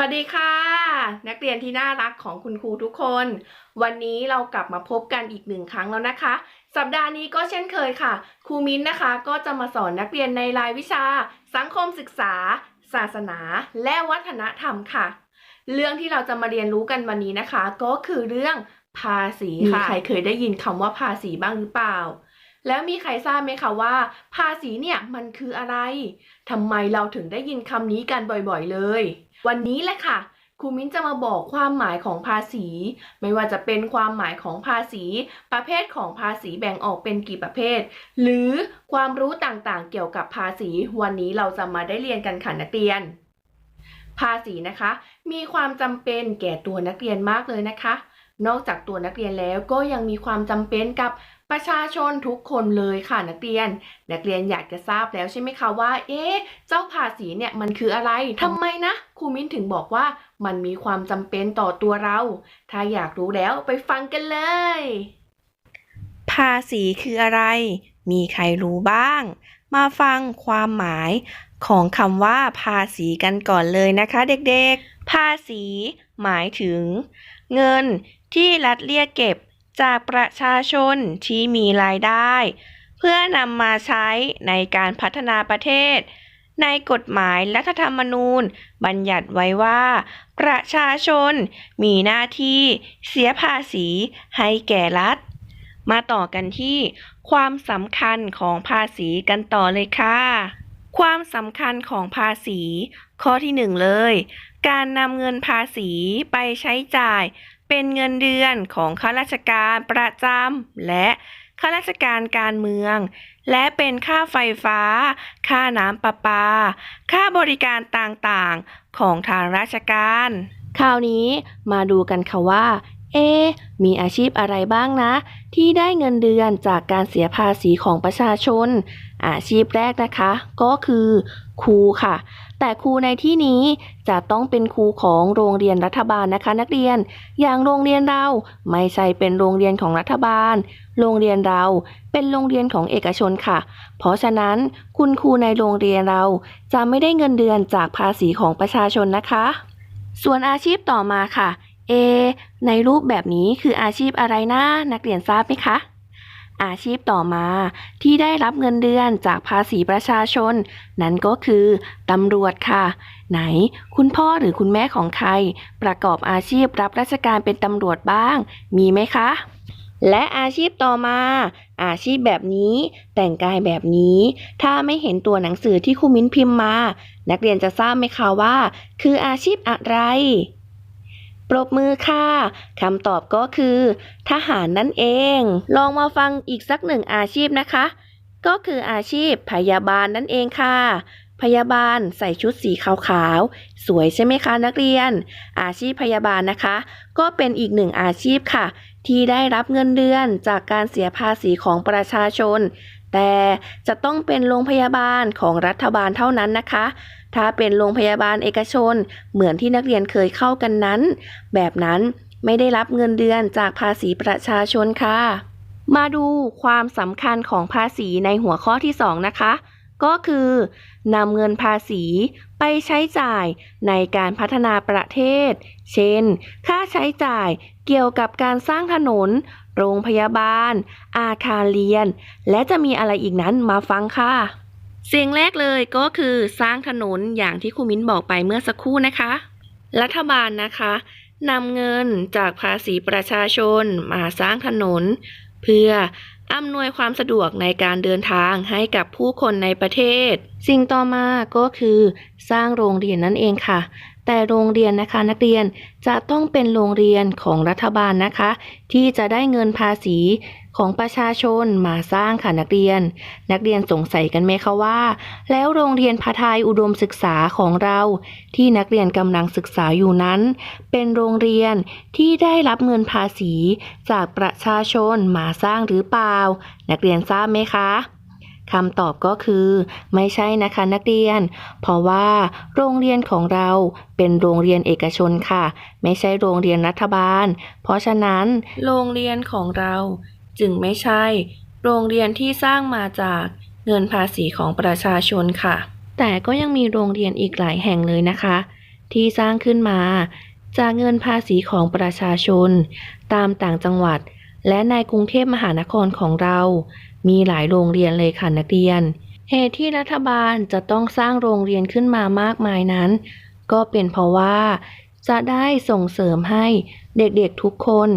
วัสดีค่ะ นักเรียนที่น่ารักของคุณครูทุกคน วันนี้เรากลับมาพบกันอีกหนึ่งครั้งแล้วนะคะ สัปดาห์นี้ก็เช่นเคยค่ะ ครูมิ้นนะคะ ก็จะมาสอนนักเรียนในรายวิชา สังคมศึกษา ศาสนา และวัฒนธรรมค่ะ เรื่องที่เราจะมาเรียนรู้กันวันนี้นะคะ ก็คือเรื่องภาษีค่ะมีใครเคยได้ยินคำว่าภาษีบ้างหรือเปล่าแล้วมีใครทราบไหมคะว่า ภาษีเนี่ยมันคืออะไรทำไมเราถึงได้ยินคำนี้กันบ่อยๆเลย วันนี้แหละค่ะครูมิ้นจะมาบอกความหมายของภาษี ไม่ว่าจะเป็นความหมายของภาษี ประเภทของภาษีแบ่งออกเป็นกี่ประเภท หรือความรู้ต่างๆ เกี่ยวกับภาษี วันนี้เราจะมาได้เรียนกันค่ะนักเรียน ภาษีนะคะ มีความจำเป็นแก่ตัวนักเรียนมากเลยนะคะ นอกจากตัวนักเรียนแล้วก็ยังมีความจำเป็นกับ ประชาชนทุกคนเลยค่ะนักเรียน นักเรียนอยากจะทราบแล้วใช่ไหมคะว่า เอ๊ะ เจ้าภาษีเนี่ยมันคืออะไรทำไมนะครูมิ้นถึงบอกว่ามันมีความจำเป็นต่อตัวเรา ถ้าอยากรู้แล้วไปฟังกันเลย ภาษีคืออะไร มีใครรู้บ้าง มาฟังความหมายของคำว่า ภาษีกันก่อนเลยนะคะเด็กๆ ภาษี หมายถึง เงินที่รัฐเรียกเก็บ จากประชาชนที่มีรายได้ เพื่อนำมาใช้ในการพัฒนาประเทศ ในกฎหมายรัฐธรรมนูญ บัญญัติไว้ว่า ประชาชนมีหน้าที่เสียภาษีให้แก่รัฐ มาต่อกันที่ความสำคัญของภาษีกันต่อเลยค่ะ ความสำคัญของภาษี ข้อที่หนึ่งเลย การนำเงินภาษีไปใช้จ่าย เป็นเงินเดือนของข้าราชการประจำและข้าราชการการเมือง และเป็นค่าไฟฟ้า ค่าน้ำประปา ค่าบริการต่างๆ ของทางราชการ คราวนี้มาดูกันค่ะว่า เอ มีอาชีพอะไรบ้างนะ ที่ได้เงินเดือนจากการเสียภาษีของประชาชน อาชีพแรกนะคะ ก็คือครูค่ะ แต่ครูในที่นี้จะต้องเป็นครูของโรงเรียนรัฐบาลนะคะ นักเรียน อย่างโรงเรียนเราไม่ใช่เป็นโรงเรียนของรัฐบาล โรงเรียนเราเป็นโรงเรียนของเอกชนค่ะ เพราะฉะนั้นคุณครูในโรงเรียนเราจะไม่ได้เงินเดือนจากภาษีของประชาชนนะคะ ส่วนอาชีพต่อมาค่ะ เอ ในรูปแบบนี้คืออาชีพอะไรนะนักเรียนทราบไหมคะ อาชีพต่อมาที่ได้รับเงินเดือนจากภาษีประชาชน นั่นก็คือตำรวจค่ะ ไหนคุณพ่อหรือคุณแม่ของใคร ประกอบอาชีพรับราชการเป็นตำรวจบ้าง มีไหมคะ และอาชีพต่อมา อาชีพแบบนี้ แต่งกายแบบนี้ ถ้าไม่เห็นตัวหนังสือที่ครูมิ้นพิมพ์มา นักเรียนจะทราบไหมคะว่า คืออาชีพอะไร ปรบมือค่ะ คำตอบก็คือ ทหารนั่นเอง ลองมาฟังอีกสักหนึ่งอาชีพนะคะ ก็คืออาชีพพยาบาลนั่นเองค่ะ พยาบาลใส่ชุดสีขาวๆ สวยใช่ไหมคะนักเรียน อาชีพพยาบาลนะคะ ก็เป็นอีกหนึ่งอาชีพค่ะ ที่ได้รับเงินเดือนจากการเสียภาษีของประชาชน แต่จะต้องเป็นโรงพยาบาลของรัฐบาลเท่านั้นนะคะ ถ้าเป็นโรงพยาบาลเอกชน เหมือนที่นักเรียนเคยเข้ากันนั้น แบบนั้นไม่ได้รับเงินเดือนจากภาษีประชาชนค่ะ มาดูความสำคัญของภาษีในหัวข้อที่ 2 นะคะ ก็คือนำเงินภาษีไปใช้จ่ายในการพัฒนาประเทศ เช่น ค่าใช้จ่ายเกี่ยวกับการสร้างถนน โรงพยาบาล อาคารเรียน และจะมีอะไรอีกนั้นมาฟังค่ะสิ่งแรกเลยก็คือสร้างถนนอย่างที่ครูมิ้นบอกไปเมื่อสักครู่นะคะ รัฐบาลนะคะนำเงินจากภาษีประชาชนมาสร้างถนน เพื่ออำนวยความสะดวกในการเดินทางให้กับผู้คนในประเทศ สิ่งต่อมาก็คือ สร้างโรงเรียนนั่นเองค่ะ แต่โรงเรียนนะคะนักเรียนจะต้องเป็นโรงเรียนของรัฐบาลนะคะ ที่จะได้เงินภาษีของประชาชนมาสร้างค่ะนักเรียน นักเรียนสงสัยกันไหมคะว่า แล้วโรงเรียนพาทายอุดมศึกษาของเรา ที่นักเรียนกำลังศึกษาอยู่นั้น เป็นโรงเรียนที่ได้รับเงินภาษีจากประชาชนมาสร้างหรือเปล่า นักเรียนทราบไหมคะ คำตอบก็คือ ไม่ใช่นะคะนักเรียน เพราะว่า โรงเรียนของเราเป็นโรงเรียนเอกชนค่ะ ไม่ใช่โรงเรียนรัฐบาล เพราะฉะนั้น โรงเรียนของเรา จึงไม่ใช่ โรงเรียนที่สร้างมาจากเงินภาษีของประชาชนค่ะ แต่ก็ยังมีโรงเรียนอีกหลายแห่งเลยนะคะ ที่สร้างขึ้นมา จากเงินภาษีของประชาชน ตามต่างจังหวัด และในกรุงเทพมหานครของเรา มีหลายโรงเรียนเลยค่ะนักเรียน เหตุที่รัฐบาลจะต้องสร้างโรงเรียนขึ้นมามากมายนั้น ก็เป็นเพราะว่า จะได้ส่งเสริมให้เด็กๆทุกคน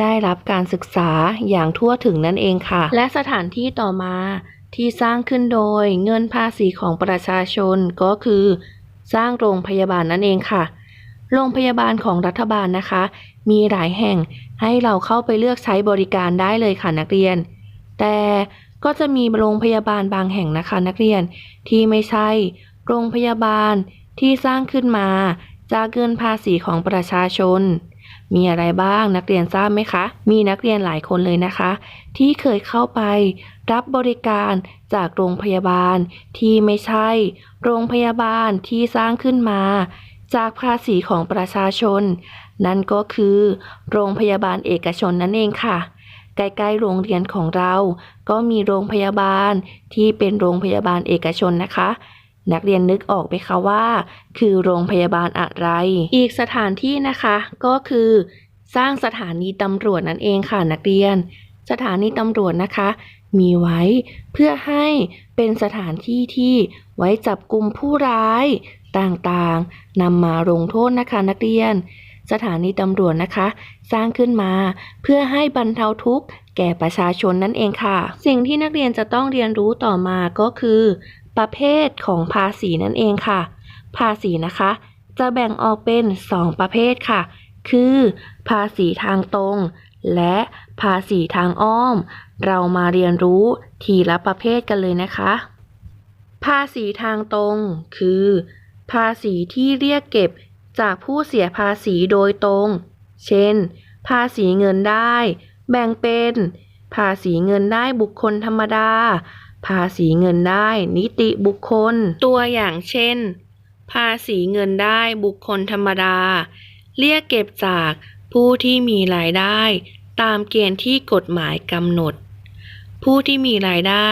ได้รับการศึกษาอย่างทั่วถึงนั่นเองค่ะ และสถานที่ต่อมาที่สร้างขึ้นโดยเงินภาษีของประชาชนก็คือ สร้างโรงพยาบาลนั่นเองค่ะ โรงพยาบาลของรัฐบาลนะคะ มีหลายแห่งให้เราเข้าไปเลือกใช้บริการได้เลยค่ะนักเรียน แต่ก็จะมีโรงพยาบาลบางแห่งนะคะนักเรียนที่ไม่ใช่ โรงพยาบาลที่สร้างขึ้นมา จากเงินภาษีของประชาชน มีอะไรบ้างนักเรียนทราบไหมคะ มีนักเรียนหลายคนเลยนะคะ ที่เคยเข้าไปรับบริการจากโรงพยาบาลที่ไม่ใช่ โรงพยาบาลที่สร้างขึ้นมา จากภาษีของประชาชน นั่นก็คือ โรงพยาบาลเอกชนนั่นเองค่ะ ใกล้ๆโรงเรียนของเรา ก็มีโรงพยาบาลที่เป็นโรงพยาบาลเอกชนนะคะ นักเรียนนึกออกไหมคะว่า คือโรงพยาบาลอะไร อีกสถานที่นะคะ ก็คือ สร้างสถานีตำรวจนั่นเองค่ะนักเรียน สถานีตำรวจนะคะ มีไว้เพื่อให้เป็นสถานที่ที่ไว้จับกลุ่มผู้ร้าย ต่างๆนำมาลงโทษนะคะนักเรียน สถานีตำรวจนะคะ สร้างขึ้นมาเพื่อให้บรรเทาทุกข์แก่ประชาชนนั่นเองค่ะ สิ่งที่นักเรียนจะต้องเรียนรู้ต่อมาก็คือ ประเภทของภาษีนั่นเองค่ะ ภาษีนะคะ จะแบ่งออกเป็น 2 ประเภทค่ะ คือ ภาษีทางตรง และภาษีทางอ้อม เรามาเรียนรู้ทีละประเภทกันเลยนะคะ ภาษีทางตรงคือ ภาษีที่เรียกเก็บจากผู้เสียภาษีโดยตรง เช่น ภาษีเงินได้ แบ่งเป็น ภาษีเงินได้บุคคลธรรมดา ภาษีเงินได้นิติบุคคล ตัวอย่างเช่น ภาษีเงินได้บุคคลธรรมดา เรียกเก็บจากผู้ที่มีรายได้ ตามเกณฑ์ที่กฎหมายกำหนด ผู้ที่มีรายได้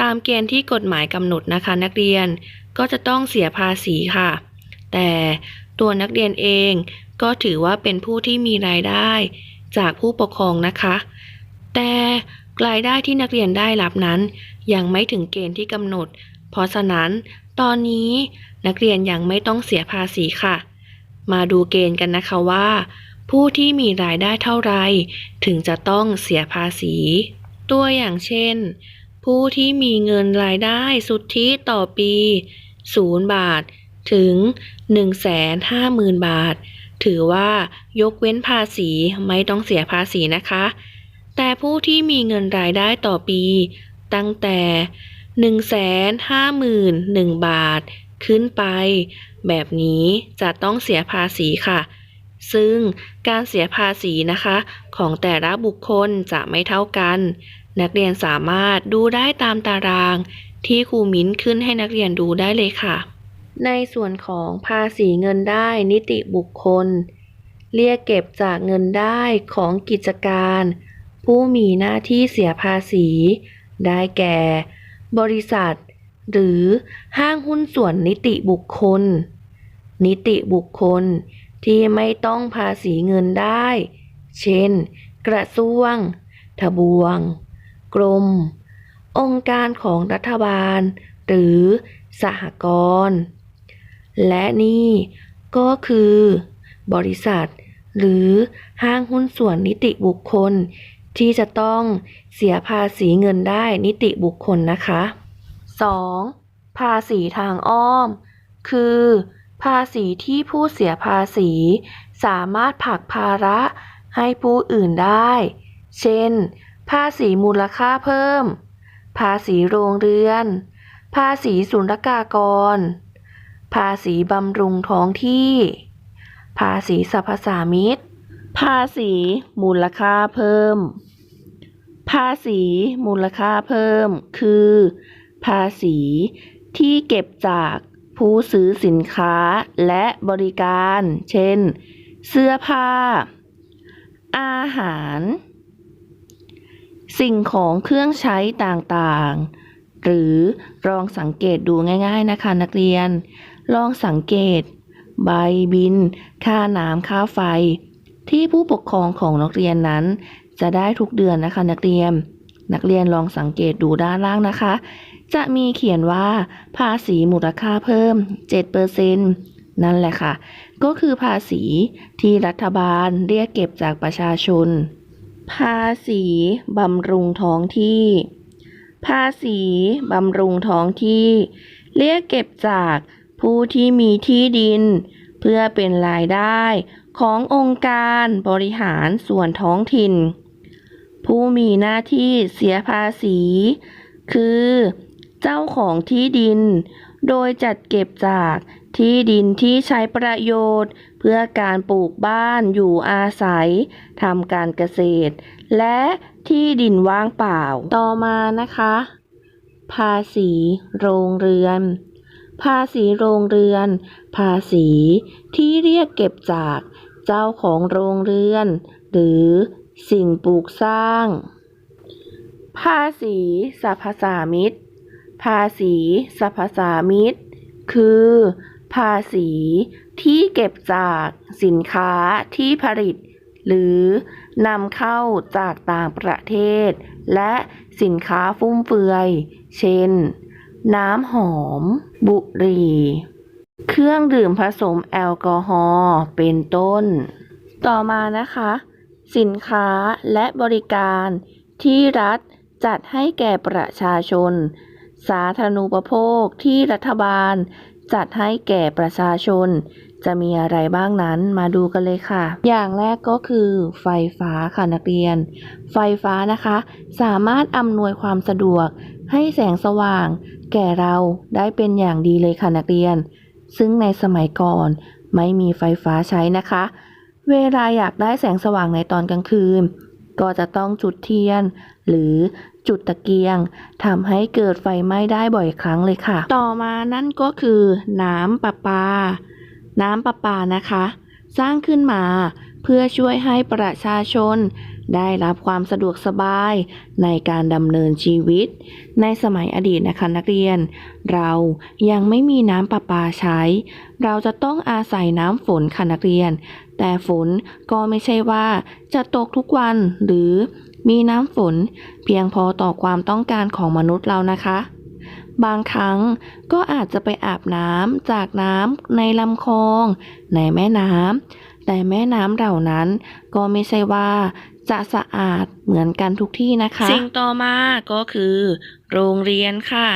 ตามเกณฑ์ที่กฎหมายกำหนดนะคะนักเรียน ก็จะต้องเสียภาษีค่ะ แต่ตัวนักเรียนเองก็ถือว่าเป็นผู้ที่มีรายได้จากผู้ปกครองนะคะ แต่รายได้ที่นักเรียนได้รับนั้น ยังไม่ถึงเกณฑ์ที่กำหนด เพราะฉะนั้น ตอนนี้นักเรียนยังไม่ต้องเสียภาษีค่ะ มาดูเกณฑ์กันนะคะว่า ผู้ที่มีรายได้เท่าไหรถึงจะต้องเสียภาษี ตัวอย่างเช่น ผู้ที่มีเงินรายได้สุทธิต่อปี 0 บาท ถึง 150,000 บาท ถือว่ายกเว้นภาษีไม่ต้องเสียภาษีนะคะ แต่ผู้ที่มีเงินรายได้ต่อปี ตั้งแต่ 151,000 บาท ขึ้นไป แบบนี้จะต้องเสียภาษีค่ะซึ่งการเสียภาษีนะคะ ของแต่ละบุคคลจะไม่เท่ากัน นักเรียนสามารถดูได้ตามตารางที่ครูมิ้นขึ้นให้นักเรียนดูได้เลยค่ะ ในส่วนของภาษีเงินได้นิติบุคคล เรียกเก็บจากเงินได้ของกิจการ ผู้มีหน้าที่เสียภาษี ได้แก่ บริษัท หรือห้างหุ้นส่วนนิติบุคคล นิติบุคคลที่ไม่ต้องภาษีเงินได้ เช่น กระทรวง ทบวง กรม องค์การของรัฐบาล หรือสหกรณ์และนี่ก็คือ บริษัท หรือห้างหุ้นส่วนนิติบุคคล ที่จะต้องเสียภาษีเงินได้นิติบุคคลนะคะ 2. ภาษีทางอ้อม คือ ภาษีที่ผู้เสียภาษี สามารถผลักภาระให้ผู้อื่นได้ เช่น ภาษีมูลค่าเพิ่ม ภาษีโรงเรือน ภาษีศุลกากร ภาษีบำรุงท้องที่ ภาษีสรรพสามิต ภาษีมูลค่าเพิ่ม ภาษีมูลค่าเพิ่ม คือ ภาษีที่เก็บจากผู้ซื้อสินค้าและบริการ เช่น เสื้อผ้า อาหาร สิ่งของเครื่องใช้ต่างๆ หรือลองสังเกตดูง่าย ๆนะคะนักเรียน ลองสังเกต ใบบิน ค่าน้ำค่าไฟ ที่ผู้ปกครองของนักเรียนนั้น จะได้ทุกเดือนนะคะนักเรียน นักเรียนลองสังเกตดูด้านล่างนะคะ จะมีเขียนว่า ภาษีมูลค่าเพิ่ม 7%นั่นแหละค่ะ ก็คือภาษีที่รัฐบาลเรียกเก็บจากประชาชน ภาษีบำรุงท้องที่ ภาษีบำรุงท้องที่ เรียกเก็บจากผู้ที่มีที่ดิน เพื่อเป็นรายได้ขององค์การบริหารส่วนท้องถิ่น ผู้มีหน้าที่เสียภาษี คือ เจ้าของที่ดิน โดยจัดเก็บจาก ที่ดินที่ใช้ประโยชน์ เพื่อการปลูกบ้านอยู่อาศัยทำการเกษตร และที่ดินว่างเปล่า ต่อมานะคะ ภาษีโรงเรือน ภาษีโรงเรือน ภาษีที่เรียกเก็บจากเจ้าของโรงเรือน หรือสิ่งปลูกสร้าง ภาษีสรรพสามิตภาษีสรรพสามิตคือ ภาษีที่เก็บจากสินค้าที่ผลิต หรือนำเข้าจากต่างประเทศ และสินค้าฟุ่มเฟือย เช่น น้ำหอม บุหรี่ เครื่องดื่มผสมแอลกอฮอล์เป็นต้น ต่อมานะคะ สินค้าและบริการที่รัฐจัดให้แก่ประชาชน สาธารณูปโภคที่รัฐบาล จัดให้แก่ประชาชน จะมีอะไรบ้างนั้นมาดูกันเลยค่ะ อย่างแรกก็คือ ไฟฟ้าค่ะนักเรียน ไฟฟ้านะคะ สามารถอำนวยความสะดวก ให้แสงสว่าง แก่เราได้เป็นอย่างดีเลยค่ะนักเรียน ซึ่งในสมัยก่อนไม่มีไฟฟ้าใช้นะคะ เวลาอยากได้แสงสว่างในตอนกลางคืน ก็จะต้องจุดเทียน หรือ จุดตะเกียงทำให้เกิดไฟไหม้ได้บ่อยครั้งเลยค่ะ ต่อมานั่นก็คือ น้ำประปา น้ำประปานะคะ สร้างขึ้นมาเพื่อช่วยให้ประชาชน ได้รับความสะดวกสบายในการดำเนินชีวิต ในสมัยอดีตนะคะนักเรียน เรายังไม่มีน้ำประปาใช้ เราจะต้องอาศัยน้ำฝนค่ะนักเรียน แต่ฝนก็ไม่ใช่ว่าจะตกทุกวันหรือ มีน้ำฝนเพียงพอต่อความต้องการของมนุษย์เรานะคะ บางครั้งก็อาจจะไปอาบน้ำจากน้ำในลำคลอง ในแม่น้ำแต่แม่น้ำเหล่านั้น ก็ไม่ใช่ว่าจะสะอาดเหมือนกันทุกที่นะคะ สิ่งต่อมาก็คือ โรงเรียนค่ะ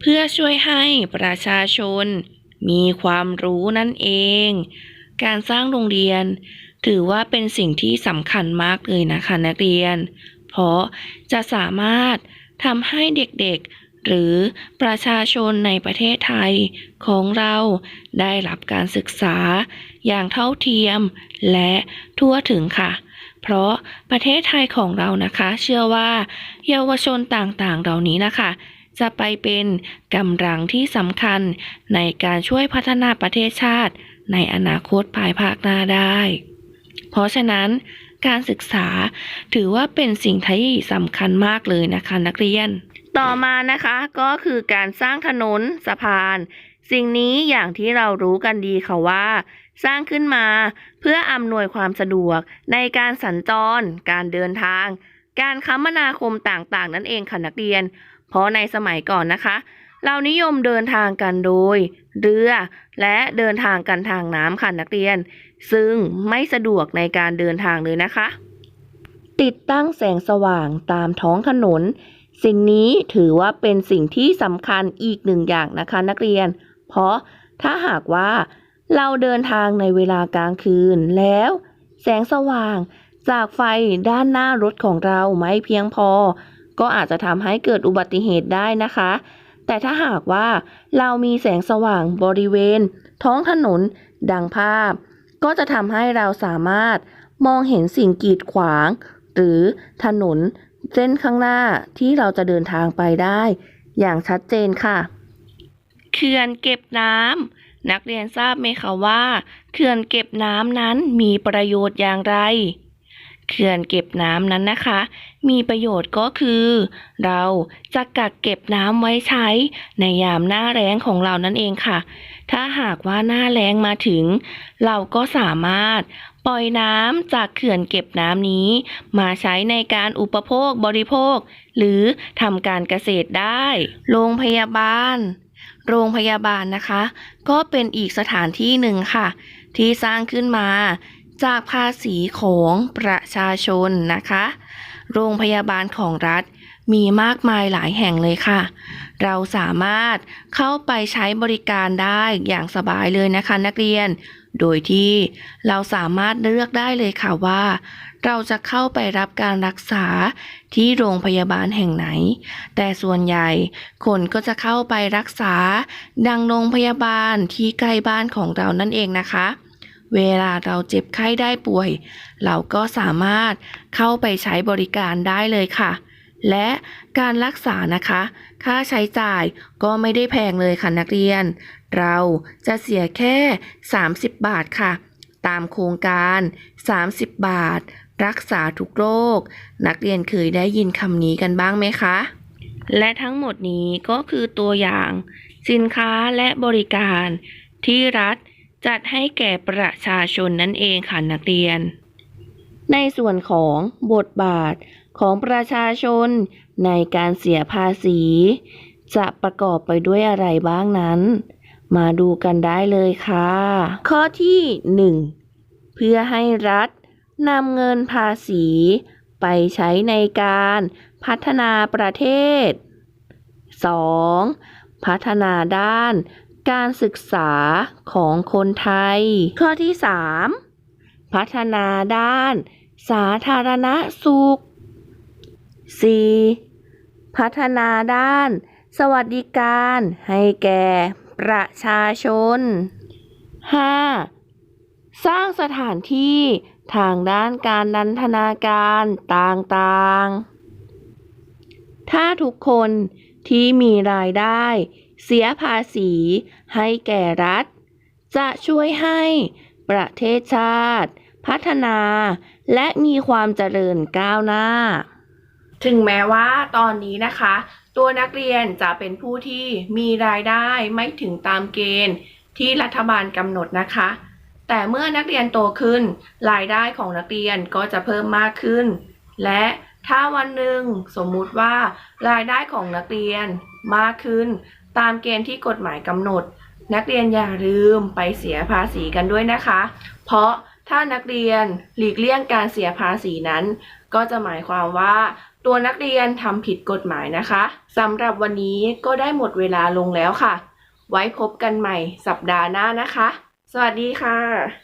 เพื่อช่วยให้ประชาชน มีความรู้นั่นเอง การสร้างโรงเรียน ถือว่าเป็นสิ่งที่สำคัญมากเลยนะคะนักเรียน เพราะจะสามารถทำให้เด็กๆ หรือประชาชนในประเทศไทยของเราได้รับการศึกษาอย่างเท่าเทียมและทั่วถึงค่ะ เพราะประเทศไทยของเรานะคะ เชื่อว่า เยาวชนต่างๆ เหล่านี้นะคะจะไปเป็นกำลังที่สำคัญในการช่วยพัฒนาประเทศชาติในอนาคตภายภาคหน้าได้ เพราะฉะนั้นการศึกษาถือว่าเป็นสิ่งที่สำคัญมากเลยนะคะนักเรียน ต่อมานะคะก็คือการสร้างถนนสะพาน สิ่งนี้อย่างที่เรารู้กันดีค่ะว่า สร้างขึ้นมาเพื่ออำนวยความสะดวกในการสัญจร การเดินทาง การคมนาคมต่างๆ นั่นเองค่ะนักเรียน เพราะในสมัยก่อนนะคะ เรานิยมเดินทางกันโดย เรือ และเดินทางกันทางน้ำค่ะนักเรียน ซึ่งไม่สะดวกในการเดินทางเลยนะคะ ติดตั้งแสงสว่างตามท้องถนน สิ่งนี้ถือว่าเป็นสิ่งที่สำคัญอีกหนึ่งอย่างนะคะนักเรียน เพราะถ้าหากว่าเราเดินทางในเวลากลางคืนแล้ว แสงสว่างจากไฟด้านหน้ารถของเราไม่เพียงพอ ก็อาจจะทำให้เกิดอุบัติเหตุได้นะคะ แต่ถ้าหากว่าเรามีแสงสว่างบริเวณ ท้องถนนดังภาพ ก็จะทำให้เราสามารถมองเห็นสิ่งกีดขวาง หรือถนนเส้นข้างหน้าที่เราจะเดินทางไปได้ อย่างชัดเจนค่ะ เขื่อนเก็บน้ำนักเรียนทราบไหมคะว่าเขื่อนเก็บน้ำนั้นมีประโยชน์อย่างไรเขื่อนเก็บน้ำนั้นนะคะ มีประโยชน์ก็คือ เราจะกักเก็บน้ำไว้ใช้ในยามหน้าแล้งของเรานั่นเองค่ะ ถ้าหากว่าหน้าแล้งมาถึง เราก็สามารถปล่อยน้ำจากเขื่อนเก็บน้ำนี้ มาใช้ในการอุปโภคบริโภค หรือทำการเกษตรได้ โรงพยาบาล โรงพยาบาลนะคะ ก็เป็นอีกสถานที่หนึ่งค่ะ ที่สร้างขึ้นมาจากภาษีของประชาชนนะคะ โรงพยาบาลของรัฐ มีมากมายหลายแห่งเลยค่ะ เราสามารถเข้าไปใช้บริการได้อย่างสบายเลยนะคะนักเรียน โดยที่เราสามารถเลือกได้เลยค่ะว่า เราจะเข้าไปรับการรักษาที่โรงพยาบาลแห่งไหน แต่ส่วนใหญ่คนก็จะเข้าไปรักษา ดังโรงพยาบาลที่ใกล้บ้านของเรานั่นเองนะคะเวลาเราเจ็บไข้ได้ป่วย เราก็สามารถเข้าไปใช้บริการได้เลยค่ะ และการรักษานะคะ ค่าใช้จ่ายก็ไม่ได้แพงเลยค่ะนักเรียน เราจะเสียแค่ 30 บาทค่ะ ตามโครงการ 30 บาท รักษาทุกโรค นักเรียนเคยได้ยินคำนี้กันบ้างไหมคะ และทั้งหมดนี้ก็คือตัวอย่าง สินค้าและบริการ ที่รัฐจัดให้แก่ประชาชนนั่นเองค่ะนักเรียน ในส่วนของบทบาท ของประชาชนในการเสียภาษี จะประกอบไปด้วยอะไรบ้างนั้น มาดูกันได้เลยค่ะ ข้อที่ 1 เพื่อให้รัฐนำเงินภาษี ไปใช้ในการพัฒนาประเทศ 2. พัฒนาด้านการศึกษาของคนไทย ข้อที่ 3 พัฒนาด้านสาธารณสุข 4. พัฒนาด้าน สวัสดิการให้แก่ประชาชน 5. สร้างสถานที่ทางด้านการนันทนาการต่างๆ ถ้าทุกคนที่มีรายได้ เสียภาษีให้แก่รัฐ จะช่วยให้ประเทศชาติ พัฒนาและมีความเจริญก้าวหน้า ถึงแม้ว่าตอนนี้นะคะ ตัวนักเรียนจะเป็นผู้ที่มีรายได้ไม่ถึงตามเกณฑ์ที่รัฐบาลกำหนดนะคะ แต่เมื่อนักเรียนโตขึ้น รายได้ของนักเรียนก็จะเพิ่มมากขึ้น และถ้าวันหนึ่งสมมุติว่ารายได้ของนักเรียนมากขึ้น ตามเกณฑ์ที่กฎหมายกำหนด นักเรียนอย่าลืมไปเสียภาษีกันด้วยนะคะ เพราะถ้านักเรียนหลีกเลี่ยงการเสียภาษีนั้น ก็จะหมายความว่า ตัวนักเรียนทำผิดกฎหมายนะคะสำหรับวันนี้ก็ได้หมดเวลาลงแล้วค่ะ ไว้พบกันใหม่สัปดาห์หน้านะคะ สวัสดีค่ะ